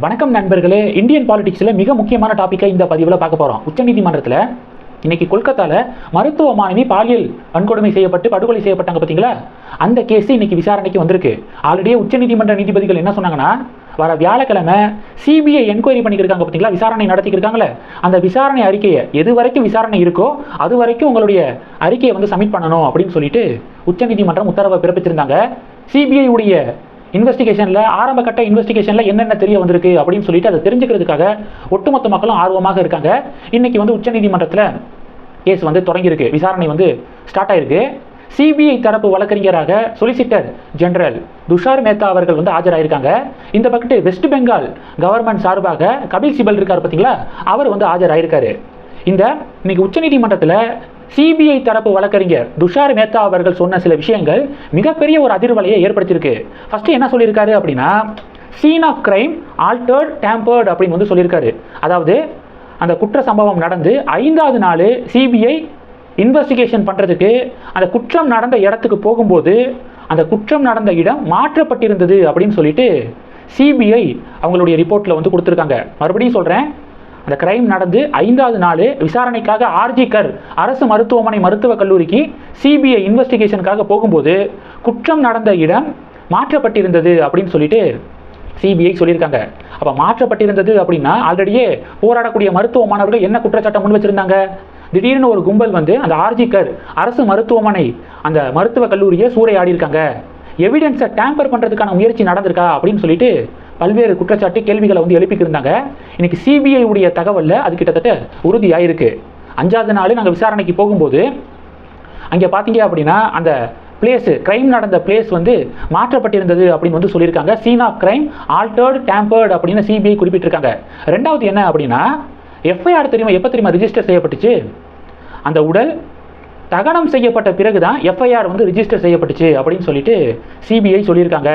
வணக்கம் நண்பர்களே. இந்தியன் பாலிடிக்ஸில் மிக முக்கியமான டாப்பிக்கை இந்த பதிவில் பார்க்க போகிறோம் உச்சநீதிமன்றத்தில் இன்னைக்கு கொல்கத்தாவில் மருத்துவ மாணவி பாலியல் வன்கொடுமை செய்யப்பட்டு படுகொலை செய்யப்பட்டாங்க பார்த்தீங்களா அந்த கேஸ் இன்னைக்கு விசாரணைக்கு வந்திருக்கு. ஆல்ரெடியே உச்சநீதிமன்ற நீதிபதிகள் என்ன சொன்னாங்கன்னா வர வியாழக்கிழமை சிபிஐ என்கொயரி பண்ணிக்கிருக்காங்க பார்த்தீங்களா விசாரணை நடத்திக்கிருக்காங்களே. அந்த விசாரணை அறிக்கையை எது வரைக்கும் விசாரணை இருக்கோ அது வரைக்கும் உங்களுடைய அறிக்கையை வந்து சப்மிட் பண்ணணும் அப்படின்னு சொல்லிட்டு உச்சநீதிமன்றம் உத்தரவை பிறப்பிச்சிருந்தாங்க. சிபிஐ உடைய இன்வெஸ்டிகேஷனில் ஆரம்ப கட்ட இன்வெஸ்டிகேஷனில் என்னென்ன தெரிய வந்திருக்கு அப்படின்னு சொல்லிட்டு அதை தெரிஞ்சுக்கிறதுக்காக ஒட்டுமொத்த மக்களும் ஆர்வமாக இருக்காங்க. இன்னைக்கு வந்து உச்சநீதிமன்றத்தில் கேஸ் வந்து தொடங்கியிருக்கு. விசாரணை வந்து ஸ்டார்ட் ஆயிருக்கு. சிபிஐ தரப்பு வழக்கறிஞராக சொலிசிட்டர் ஜெனரல் துஷார் மேத்தா அவர்கள் வந்து ஆஜராயிருக்காங்க. இந்த பக்கத்து வெஸ்ட் பெங்கால் கவர்மெண்ட் சார்பாக கபில் சிபல் இருக்கார் பார்த்தீங்களா அவர் வந்து ஆஜராயிருக்காரு. இந்த இன்னைக்கு உச்சநீதிமன்றத்தில் சிபிஐ தரப்பு வழக்கறிஞர் துஷார் மேத்தா அவர்கள் சொன்ன சில விஷயங்கள் மிகப்பெரிய ஒரு அதிர்வலையை ஏற்படுத்தியிருக்கு. ஃபஸ்ட்டு என்ன சொல்லியிருக்காரு அப்படின்னா scene of crime altered tampered அப்படின்னு வந்து சொல்லியிருக்காரு. அதாவது அந்த குற்ற சம்பவம் நடந்து ஐந்தாவது நாள் சிபிஐ இன்வெஸ்டிகேஷன் பண்ணுறதுக்கு அந்த குற்றம் நடந்த இடத்துக்கு போகும்போது அந்த குற்றம் நடந்த இடம் மாற்றப்பட்டிருந்தது அப்படின்னு சொல்லிட்டு சிபிஐ அவங்களுடைய ரிப்போர்ட்டில் வந்து கொடுத்துருக்காங்க. மறுபடியும் சொல்கிறேன் அந்த கிரைம் நடந்து ஐந்தாவது நாள் விசாரணைக்காக ஆர்ஜி கர் அரசு மருத்துவமனை மருத்துவக் கல்லூரிக்கு சிபிஐ இன்வெஸ்டிகேஷனுக்காக போகும்போது குற்றம் நடந்த இடம் மாற்றப்பட்டிருந்தது அப்படின்னு சொல்லிட்டு சிபிஐ சொல்லியிருக்காங்க. அப்போ மாற்றப்பட்டிருந்தது அப்படின்னா ஆல்ரெடியே போராடக்கூடிய மருத்துவ மாணவர்கள் என்ன குற்றச்சாட்டை முன் வச்சிருந்தாங்க? திடீர்னு ஒரு கும்பல் வந்து அந்த ஆர்ஜி கர் அரசு மருத்துவமனை அந்த மருத்துவக் கல்லூரியை சூறையாடி இருக்காங்க எவிடன்ஸை டேம்பர் பண்ணுறதுக்கான முயற்சி நடந்திருக்கா அப்படின்னு சொல்லிட்டு பல்வேறு குற்றச்சாட்டு கேள்விகளை வந்து எழுப்பிக்கிருந்தாங்க இன்னைக்கு சிபிஐ உடைய தகவலில் அது கிட்டத்தட்ட உறுதியாயிருக்கு. அஞ்சாவது நாள் நாங்கள் விசாரணைக்கு போகும்போது அங்கே பார்த்தீங்க அப்படின்னா அந்த பிளேஸு கிரைம் நடந்த பிளேஸ் வந்து மாற்றப்பட்டிருந்தது அப்படின்னு வந்து சொல்லியிருக்காங்க. Scene of crime altered tampered அப்படின்னு சிபிஐ குறிப்பிட்டிருக்காங்க. ரெண்டாவது என்ன அப்படின்னா எஃப்ஐஆர் தெரியுமா எப்போ தெரியுமா ரிஜிஸ்டர் செய்யப்பட்டுச்சு? அந்த உடல் தகனம் செய்யப்பட்ட பிறகு தான் எஃப்ஐஆர் வந்து ரிஜிஸ்டர் செய்யப்பட்டுச்சு அப்படின்னு சொல்லிட்டு சிபிஐ சொல்லியிருக்காங்க.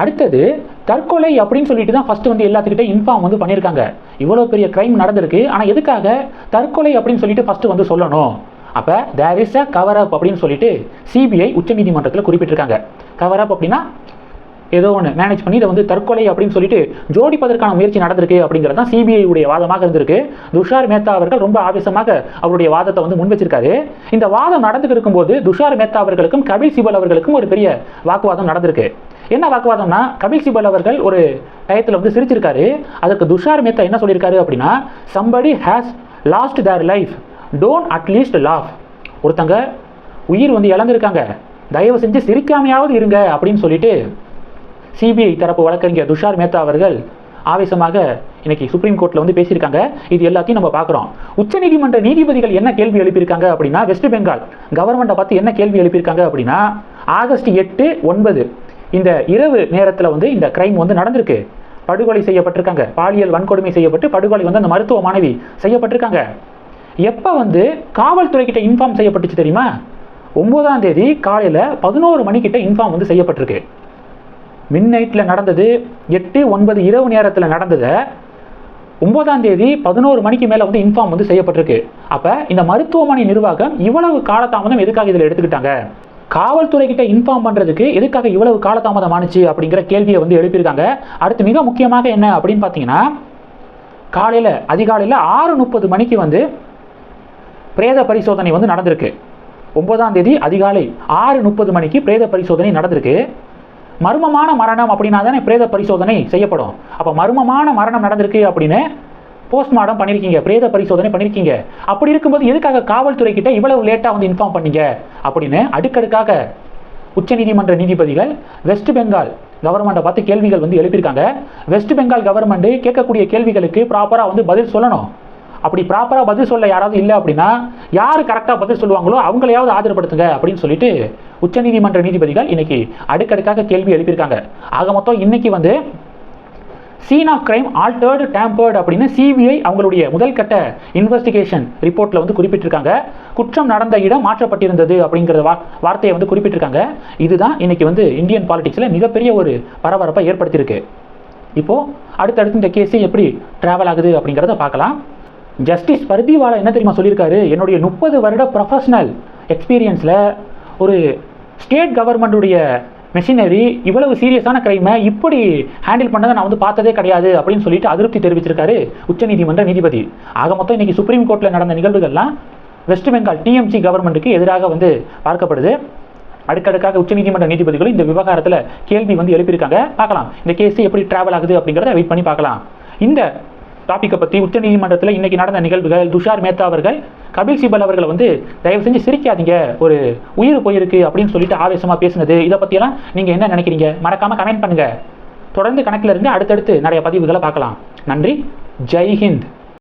அடுத்தது தற்கொலை அப்படின்னு சொல்லிட்டு தான் ஃபர்ஸ்ட் வந்து எல்லாத்துக்கிட்டே இன்ஃபார்ம் வந்து பண்ணியிருக்காங்க இவ்வளோ பெரிய க்ரைம் நடந்திருக்கு. ஆனால் எதுக்காக தற்கொலை அப்படின்னு சொல்லிட்டு ஃபஸ்ட்டு வந்து சொல்லணும்? அப்போ there is a cover up அப்படின்னு சொல்லிட்டு சிபிஐ உச்சநீதிமன்றத்தில் குறிப்பிட்டிருக்காங்க. கவர் அப் அப்படின்னா ஏதோ ஒன்று மேனேஜ் பண்ணி இதை வந்து தற்கொலை அப்படின்னு சொல்லிட்டு ஜோடிப்பதற்கான முயற்சி நடந்திருக்கு அப்படிங்கிறது தான் சிபிஐயுடைய வாதமாக இருந்திருக்கு. துஷார் மேத்தா அவர்கள் ரொம்ப ஆவேசமாக அவருடைய வாதத்தை வந்து முன் வச்சிருக்காரு இந்த வாதம் நடந்துட்டு இருக்கும்போது துஷார் மேத்தா அவர்களுக்கும் கபில் சிபல் அவர்களுக்கும் ஒரு பெரிய வாக்குவாதம் நடந்திருக்கு. என்ன வாக்குவாதம்னா கபில் சிபல் அவர்கள் ஒரு டயத்தில் வந்து சிரிச்சிருக்காரு. அதுக்கு துஷார் மேத்தா என்ன சொல்லியிருக்காரு அப்படின்னா somebody has lost their life don't at least laugh ஒருத்தங்க உயிர் வந்து இழந்திருக்காங்க. தயவு செஞ்சு சிரிக்காமையாவது இருங்க அப்படின்னு சொல்லிட்டு சிபிஐ தரப்பு வழக்கறிஞர் துஷார் மேத்தா அவர்கள் ஆவேசமாக இன்னைக்கு சுப்ரீம் கோர்ட்டில் வந்து பேசியிருக்காங்க. இது எல்லாத்தையும் நம்ம பார்க்குறோம். உச்சநீதிமன்ற நீதிபதிகள் என்ன கேள்வி எழுப்பியிருக்காங்க அப்படின்னா வெஸ்ட் பெங்கால் கவர்மெண்ட்டை பார்த்து என்ன கேள்வி எழுப்பியிருக்காங்க அப்படின்னா ஆகஸ்ட் எட்டு ஒன்பது இந்த இரவு நேரத்தில் வந்து இந்த கிரைம் வந்து நடந்திருக்கு. படுகொலை செய்யப்பட்டிருக்காங்க. பாலியல் வன்கொடுமை செய்யப்பட்டு படுகொலை வந்து அந்த மருத்துவ மாணவி செய்யப்பட்டிருக்காங்க. எப்போ வந்து காவல்துறை கிட்ட இன்ஃபார்ம் செய்யப்பட்டுச்சு தெரியுமா? ஒன்பதாம் தேதி காலையில் பதினோரு மணிக்கிட்ட இன்ஃபார்ம் வந்து செய்யப்பட்டிருக்கு. மின் நைட்டில் நடந்தது. எட்டு ஒன்பது இரவு நேரத்தில் நடந்ததை ஒன்பதாம் தேதி பதினோரு மணிக்கு மேலே வந்து இன்ஃபார்ம் வந்து செய்யப்பட்டிருக்கு. அப்போ இந்த மருத்துவமனை நிர்வாகம் இவ்வளவு காலதாமதம் எதுக்காக இதில் எடுத்துக்கிட்டாங்க? காவல்துறை கிட்ட இன்ஃபார்ம் பண்ணுறதுக்கு எதுக்காக இவ்வளவு காலதாமதம் ஆணுச்சு அப்படிங்கிற கேள்வியை வந்து எழுப்பியிருக்காங்க. அடுத்து மிக முக்கியமாக என்ன அப்படின்னு பார்த்தீங்கன்னா காலையில் அதிகாலையில் ஆறு முப்பது மணிக்கு வந்து பிரேத பரிசோதனை வந்து நடந்திருக்கு. ஒன்பதாம் தேதி அதிகாலை ஆறு முப்பது மணிக்கு பிரேத பரிசோதனை நடந்திருக்கு. மர்மமான மரணம் அப்படின்னா தானே பிரேத பரிசோதனை செய்யப்படும். அப்போ மர்மமான மரணம் நடந்திருக்கு அப்படின்னு போஸ்ட்மார்ட்டம் பண்ணியிருக்கீங்க பிரேத பரிசோதனை பண்ணியிருக்கீங்க அப்படி இருக்கும்போது எதுக்காக காவல்துறை கிட்ட இவ்வளவு லேட்டாக வந்து இன்ஃபார்ம் பண்ணீங்க? அப்படின்னு அடுக்கடுக்காக உச்சநீதிமன்ற நீதிபதிகள் வெஸ்ட் பெங்கால் கவர்மெண்ட்டை பார்த்து கேள்விகள் வந்து எழுப்பியிருக்காங்க. வெஸ்ட் பெங்கால் கவர்மெண்ட்டு கேட்கக்கூடிய கேள்விகளுக்கு ப்ராப்பராக வந்து பதில் சொல்லணும். அப்படி ப்ராப்பராக பதில் சொல்ல யாராவது இல்லை அப்படின்னா யார் கரெக்டாக பதில் சொல்லுவாங்களோ அவங்களையாவது ஆதரப்படுத்துங்க அப்படின்னு சொல்லிட்டு உச்சநீதிமன்ற நீதிபதிகள் இன்னைக்கு அடுக்கடுக்காக கேள்வி எழுப்பியிருக்காங்க. ஆக மொத்தம் இன்னைக்கு வந்து scene of crime altered tampered அப்படின்னு சிபிஐ அவங்களுடைய முதல் கட்ட இன்வெஸ்டிகேஷன் ரிப்போர்ட்டில் வந்து குறிப்பிட்டிருக்காங்க. குற்றம் நடந்த இடம் மாற்றப்பட்டிருந்தது அப்படிங்கிற வா வார்த்தையை வந்து குறிப்பிட்டிருக்காங்க. இதுதான் இன்னைக்கு வந்து இந்தியன் பாலிடிக்ஸில் மிகப்பெரிய ஒரு பரபரப்பை ஏற்படுத்தியிருக்கு. இப்போது அடுத்தடுத்து இந்த கேஸு எப்படி ட்ராவல் ஆகுது அப்படிங்கிறத பார்க்கலாம். ஜஸ்டிஸ் பர்திவாலா என்ன தெரியுமா சொல்லியிருக்காரு? என்னுடைய முப்பது வருட ப்ரொஃபஷனல் எக்ஸ்பீரியன்ஸில் ஒரு ஸ்டேட் கவர்மெண்ட்டுடைய மெஷினரி இவ்வளவு சீரியஸான கிரைமை இப்படி ஹேண்டில் பண்ணதை நான் வந்து பார்த்ததே கிடையாது அப்படின்னு சொல்லிட்டு அதிருப்தி தெரிவிச்சிருக்காரு உச்சநீதிமன்ற நீதிபதி. ஆக மொத்தம் இன்னைக்கு சுப்ரீம் கோர்ட்டில் நடந்த நிகழ்வுகள்லாம் வெஸ்ட் பெங்கால் டிஎம்சி கவர்மெண்ட்டுக்கு எதிராக வந்து பார்க்கப்படுது. அடுக்கடுக்காக உச்சநீதிமன்ற நீதிபதிகளும் இந்த விவகாரத்தில் கேள்வி வந்து எழுப்பியிருக்காங்க. பார்க்கலாம். இந்த கேஸ் எப்படி டிராவல் ஆகுது அப்படிங்கிறத வெயிட் பண்ணி பார்க்கலாம். இந்த டாப்பிக்கை பற்றி உச்சநீதிமன்றத்தில் இன்றைக்கி நடந்த நிகழ்வுகள் துஷார் மேத்தா அவர்கள் கபில் சிபல் அவர்களை வந்து தயவு செஞ்சு சிரிக்காதீங்க. ஒரு உயிர் போயிருக்கு அப்படின்னு சொல்லிட்டு ஆவேசமாக பேசுனது. இதை பற்றியெல்லாம் நீங்கள் என்ன நினைக்கிறீங்க? மறக்காமல் கமெண்ட் பண்ணுங்கள் தொடர்ந்து கணக்கில் இருந்து அடுத்தடுத்து நிறைய பதிவுகளை பார்க்கலாம். நன்றி. ஜெய்ஹிந்த்